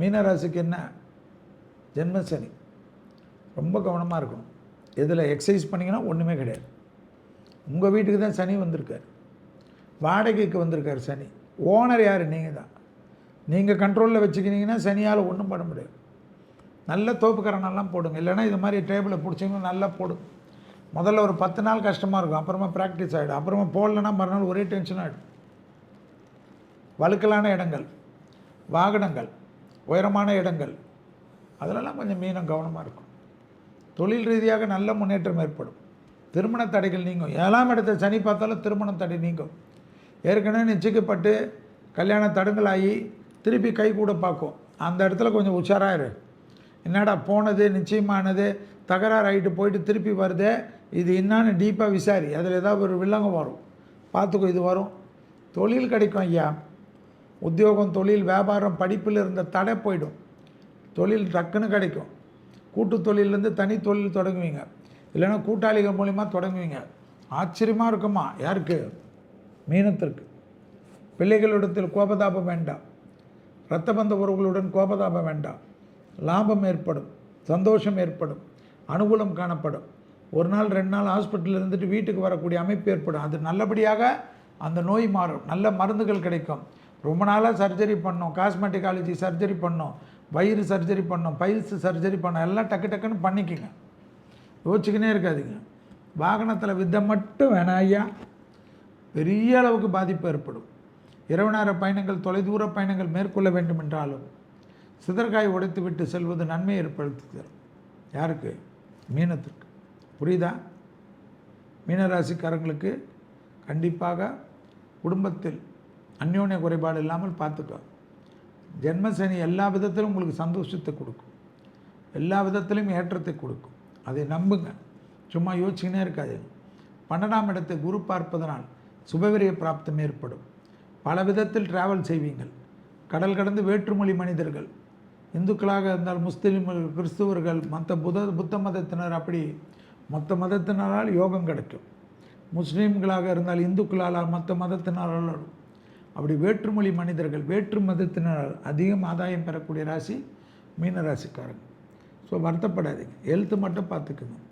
மீனராசிக்கு என்ன? ஜென்மசனி ரொம்ப கவனமாக இருக்கணும். இதில் எக்ஸசைஸ் பண்ணிங்கன்னா ஒன்றுமே கிடையாது. உங்கள் வீட்டுக்கு தான் சனி வந்திருக்கார். வாடகைக்கு வந்திருக்கார் சனி. ஓனர் யார்? நீங்கள் தான். நீங்கள் கண்ட்ரோலில் வச்சுக்கினீங்கன்னா சனியால் ஒன்றும் பண்ண முடியாது. நல்ல தோப்புக்கரணெல்லாம் போடுங்க. இல்லைன்னா இது மாதிரி டேபிளை பிடிச்சிங்கன்னா நல்லா போடுங்க முதல்ல ஒரு பத்து நாள் கஷ்டமாக இருக்கும். அப்புறமா ப்ராக்டிஸ் ஆகிடும் அப்புறமா போடலன்னா மறுநாள் ஒரே டென்ஷன் ஆகிடும் வழுக்கலான இடங்கள் வாகனங்கள் உயரமான இடங்கள். அதிலெல்லாம் கொஞ்சம் மீனம் கவனமாக இருக்கும் தொழில் ரீதியாக நல்ல முன்னேற்றம் ஏற்படும். திருமண தடைகள் நீங்கும். ஏழாம் இடத்த சனி பார்த்தாலும் திருமணம் தடை நீங்கும். ஏற்கனவே நிச்சயிக்கப்பட்டு கல்யாண தடங்களாகி திருப்பி கை கூட பார்க்கும். அந்த இடத்துல கொஞ்சம் உஷாராயிரு என்னடா போனது நிச்சயமானது தகராறு ஆகிட்டு போயிட்டு திருப்பி வருதே இது என்னான்னு டீப்பாக விசாரி. அதில் ஏதாவது ஒரு வில்லங்கம் வரும். பார்த்துக்கோ இது வரும். தொழில் கிடைக்கும் ஐயா. உத்தியோகம் தொழில் வியாபாரம் படிப்பில் இருந்த தடை போயிடும். தொழில் டக்குன்னு கிடைக்கும். கூட்டு தொழிலேருந்து தனி தொழில் தொடங்குவீங்க. இல்லைன்னா கூட்டாளிகள் மூலிமா தொடங்குவீங்க. ஆச்சரியமாக இருக்குமா? யாருக்கு? மீனத்திற்கு. பிள்ளைகளிடத்தில் கோபதாபம் வேண்டாம். இரத்த பந்த உறவுகளுடன் கோபதாபம் வேண்டாம். லாபம் ஏற்படும். சந்தோஷம் ஏற்படும். அனுகூலம் காணப்படும். ஒரு நாள் ரெண்டு நாள் ஹாஸ்பிட்டலில் இருந்துட்டு வீட்டுக்கு வரக்கூடிய அமைப்பு ஏற்படும். அது நல்லபடியாக அந்த நோய் மாறும். நல்ல மருந்துகள் கிடைக்கும். ரொம்ப நாளாக சர்ஜரி பண்ணோம். காஸ்மெட்டிகாலஜி சர்ஜரி பண்ணோம். வயிறு சர்ஜரி பண்ணோம். பைல்ஸ் சர்ஜரி பண்ணோம். எல்லாம் டக்கு டக்குன்னு பண்ணிக்கோங்க. யோசிச்சுக்கினே இருக்காதிங்க. வாகனத்தில் வித்தை மட்டும் வேணாம் ஐயா. பெரிய அளவுக்கு பாதிப்பு ஏற்படும். இரவு நேர பயணங்கள் தொலைதூர பயணங்கள் மேற்கொள்ள வேண்டும் என்றாலும் சிதற்காய் உடைத்து விட்டு செல்வது நன்மை ஏற்படுத்தி தரும் யாருக்கு? மீனத்திற்கு. புரியுதா? மீனராசிக்காரங்களுக்கு கண்டிப்பாக குடும்பத்தில் அந்யோன்ய குறைபாடு இல்லாமல் பார்த்துக்கோ ஜென்மசனி எல்லா விதத்திலும் உங்களுக்கு சந்தோஷத்தை கொடுக்கும். எல்லா விதத்திலும் ஏற்றத்தை கொடுக்கும். அதை நம்புங்க. சும்மா யோசிச்சுக்கினே இருக்காதீங்க. பன்னெண்டாம் இடத்தை குரு பார்ப்பதனால் சுபவிரிய பிராப்தம் ஏற்படும். பல விதத்தில் டிராவல் செய்வீங்கள். கடல் கடந்து வேற்றுமொழி மனிதர்கள் இந்துக்களாக இருந்தால் முஸ்லீம்கள் கிறிஸ்துவர்கள் மற்ற புத புத்த மதத்தினர் அப்படி மொத்த மதத்தினரால் யோகம் கிடைக்கும். முஸ்லீம்களாக இருந்தால் இந்துக்களால் மற்ற மதத்தினரால் அப்படி வேற்றுமொழி மனிதர்கள் வேற்று மதத்தினரால் அதிகம் ஆதாயம் பெறக்கூடிய ராசி மீன ராசிக்காரங்க ஸோ வருத்தப்படாதீங்க. எழுத்து மட்டும் பார்த்துக்குங்க.